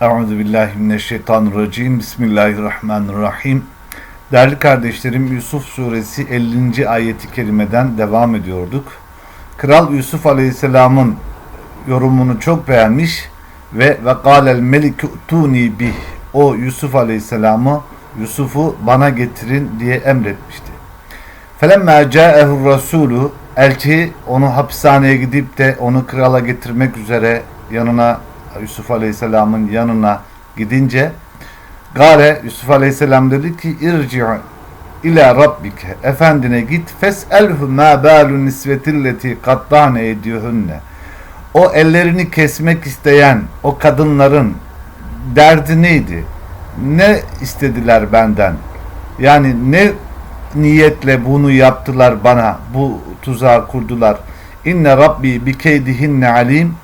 Euzu billahi mineşşeytanirracim. Bismillahirrahmanirrahim. Değerli kardeşlerim Yusuf suresi 50. ayeti kerimeden devam ediyorduk. Kral Yusuf Aleyhisselam'ın yorumunu çok beğenmiş ve ve kâlel melikü tuni bih. O Yusuf Aleyhisselam'ı Yusuf'u bana getirin diye emretmişti. Felemme câehu rasûlü elçi onu hapishaneye gidip de onu krala getirmek üzere yanına Yusuf Aleyhisselam'ın yanına gidince Gare Yusuf Aleyhisselam dedi ki irci ila rabbike efendine git fes'elhu ma balu nisvetilleti kattane ediyorhunne o ellerini kesmek isteyen o kadınların derdi neydi? Ne istediler benden? Yani ne niyetle bunu yaptılar bana? Bu tuzağı kurdular. İnne Rabbi bi keydihinne alim.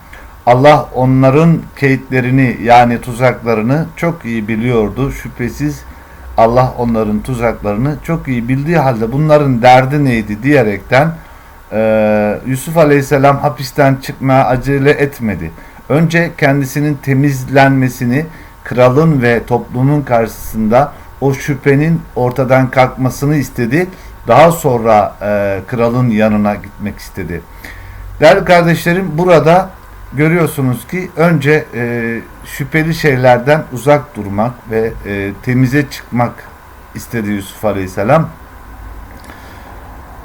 Allah onların keyitlerini yani tuzaklarını çok iyi biliyordu. Şüphesiz Allah onların tuzaklarını çok iyi bildiği halde bunların derdi neydi diyerekten e, Yusuf Aleyhisselam hapisten çıkmaya acele etmedi. Önce kendisinin temizlenmesini kralın ve toplumun karşısında o şüphenin ortadan kalkmasını istedi. Daha sonra e, kralın yanına gitmek istedi. Değerli kardeşlerim burada görüyorsunuz ki önce e, şüpheli şeylerden uzak durmak ve e, temize çıkmak istedi Yusuf Aleyhisselam.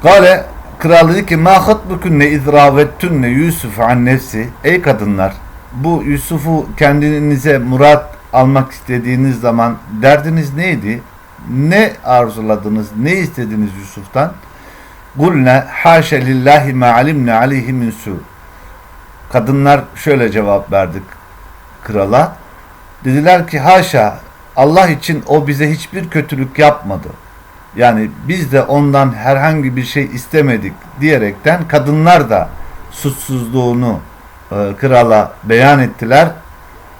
Gale kral dedi ki ma hatbukunne izravettünne Yusuf an nefsi ey kadınlar bu Yusuf'u kendinize murat almak istediğiniz zaman derdiniz neydi? Ne arzuladınız? Ne istediniz Yusuf'tan? Gulne haşe lillahi ma alimne aleyhi min su. Kadınlar şöyle cevap verdik krala. Dediler ki haşa Allah için o bize hiçbir kötülük yapmadı. Yani biz de ondan herhangi bir şey istemedik diyerekten kadınlar da suçsuzluğunu e, krala beyan ettiler.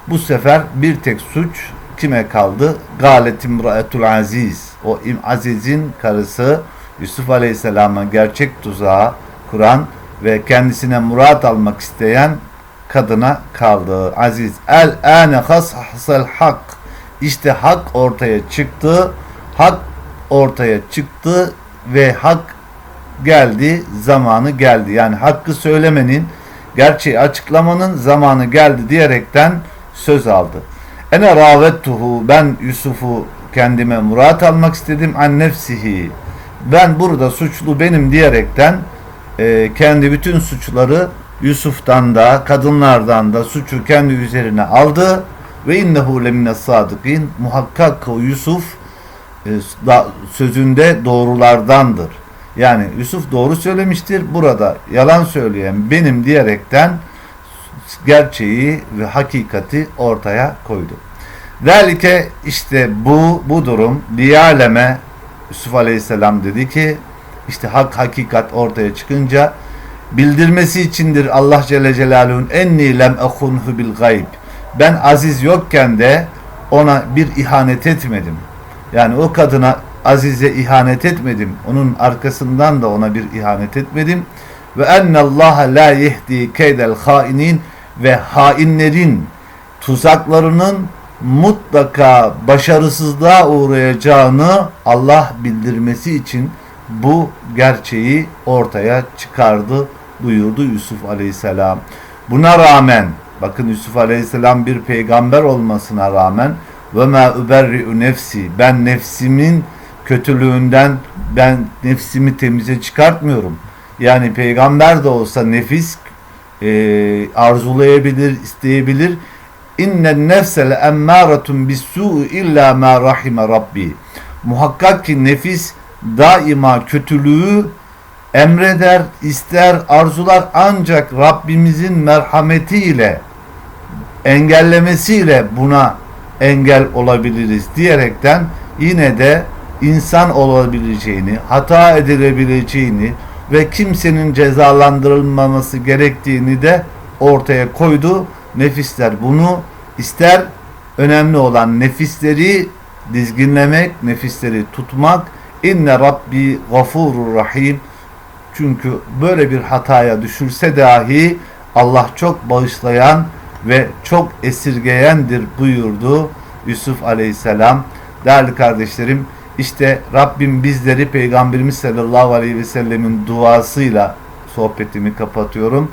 Bu sefer bir tek suç kime kaldı? Galet imraetul aziz. O im azizin karısı Yusuf Aleyhisselam'a gerçek tuzağı kuran ve kendisine murat almak isteyen kadına kaldı. Aziz el ane hasel hak. İşte hak ortaya çıktı. Hak ortaya çıktı ve hak geldi, zamanı geldi. Yani hakkı söylemenin, gerçeği açıklamanın zamanı geldi diyerekten söz aldı. Ene ravettuhu ben Yusuf'u kendime murat almak istedim an nefsihi. Ben burada suçlu benim diyerekten e, kendi bütün suçları Yusuf'tan da kadınlardan da suçu kendi üzerine aldı ve innehu lemine sadıkin muhakkak o Yusuf e, da, sözünde doğrulardandır. Yani Yusuf doğru söylemiştir. Burada yalan söyleyen benim diyerekten gerçeği ve hakikati ortaya koydu. Velike işte bu bu durum diyaleme Yusuf Aleyhisselam dedi ki işte hak hakikat ortaya çıkınca bildirmesi içindir Allah Celle Celaluhu'nun enni lem ehunhu bil gayb. Ben aziz yokken de ona bir ihanet etmedim. Yani o kadına Azize ihanet etmedim. Onun arkasından da ona bir ihanet etmedim. Ve ennallaha la yehdi keydel hainin ve hainlerin tuzaklarının mutlaka başarısızlığa uğrayacağını Allah bildirmesi için bu gerçeği ortaya çıkardı buyurdu Yusuf Aleyhisselam. Buna rağmen bakın Yusuf Aleyhisselam bir peygamber olmasına rağmen ve ma uberri'u nefsi ben nefsimin kötülüğünden ben nefsimi temize çıkartmıyorum. Yani peygamber de olsa nefis e, arzulayabilir, isteyebilir. İnnen nefsele emmâretun bis-sû'u illa ma rahime rabbi. Muhakkak ki nefis daima kötülüğü emreder, ister, arzular ancak Rabbimizin merhametiyle engellemesiyle buna engel olabiliriz diyerekten yine de insan olabileceğini, hata edilebileceğini ve kimsenin cezalandırılmaması gerektiğini de ortaya koydu. Nefisler bunu ister önemli olan nefisleri dizginlemek, nefisleri tutmak. İnne Rabbi gafurur rahim. Çünkü böyle bir hataya düşürse dahi Allah çok bağışlayan ve çok esirgeyendir buyurdu Yusuf Aleyhisselam. Değerli kardeşlerim işte Rabbim bizleri Peygamberimiz sallallahu aleyhi ve sellemin duasıyla sohbetimi kapatıyorum.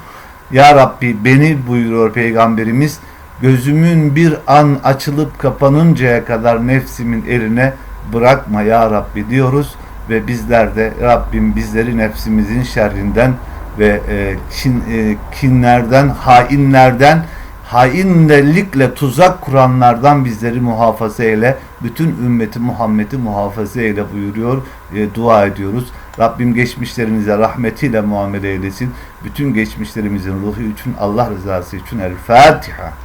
Ya Rabbi beni buyuruyor Peygamberimiz gözümün bir an açılıp kapanıncaya kadar nefsimin eline bırakma ya Rabbi diyoruz ve bizler de Rabbim bizleri nefsimizin şerrinden ve e, kin, e, kinlerden, hainlerden, hainlerlikle tuzak kuranlardan bizleri muhafaza eyle. Bütün ümmeti Muhammed'i muhafaza eyle buyuruyor, e, dua ediyoruz. Rabbim geçmişlerinize rahmetiyle muamele eylesin. Bütün geçmişlerimizin ruhu için, Allah rızası için El Fatiha.